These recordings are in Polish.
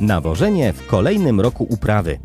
Nawożenie w kolejnym roku uprawy.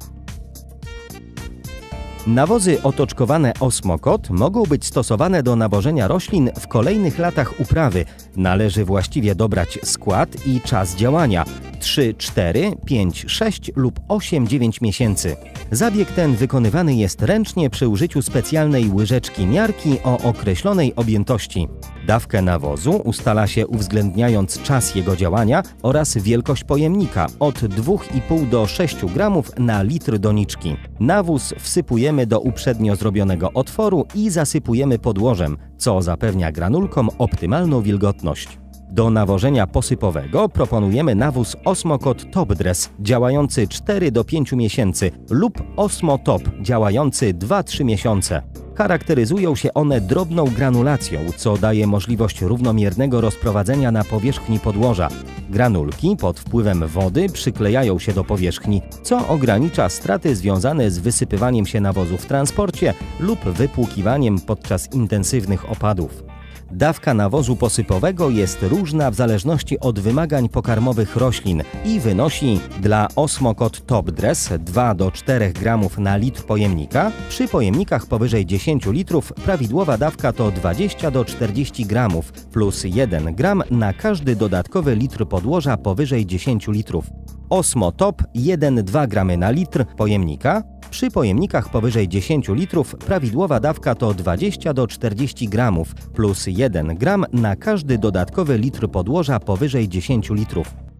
Nawozy otoczkowane osmokot mogą być stosowane do nawożenia roślin w kolejnych latach uprawy. Należy właściwie dobrać skład i czas działania 3, 4, 5, 6 lub 8, 9 miesięcy. Zabieg ten wykonywany jest ręcznie przy użyciu specjalnej łyżeczki miarki o określonej objętości. Dawkę nawozu ustala się uwzględniając czas jego działania oraz wielkość pojemnika od 2,5 do 6 gramów na litr doniczki. Nawóz wsypujemy do uprzednio zrobionego otworu i zasypujemy podłożem, co zapewnia granulkom optymalną wilgotność. Do nawożenia posypowego proponujemy nawóz Osmokot Top Dress działający 4 do 5 miesięcy lub Osmo Top działający 2-3 miesiące. Charakteryzują się one drobną granulacją, co daje możliwość równomiernego rozprowadzenia na powierzchni podłoża. Granulki pod wpływem wody przyklejają się do powierzchni, co ogranicza straty związane z wysypywaniem się nawozu w transporcie lub wypłukiwaniem podczas intensywnych opadów. Dawka nawozu posypowego jest różna w zależności od wymagań pokarmowych roślin i wynosi dla Osmokot Top Dress 2 do 4 gramów na litr pojemnika. Przy pojemnikach powyżej 10 litrów prawidłowa dawka to 20 do 40 gramów plus 1 gram na każdy dodatkowy litr podłoża powyżej 10 litrów. Osmo Top 1-2 gramy na litr pojemnika. Przy pojemnikach powyżej 10 litrów prawidłowa dawka to 20 do 40 gramów plus 1 gram na każdy dodatkowy litr podłoża powyżej 10 litrów.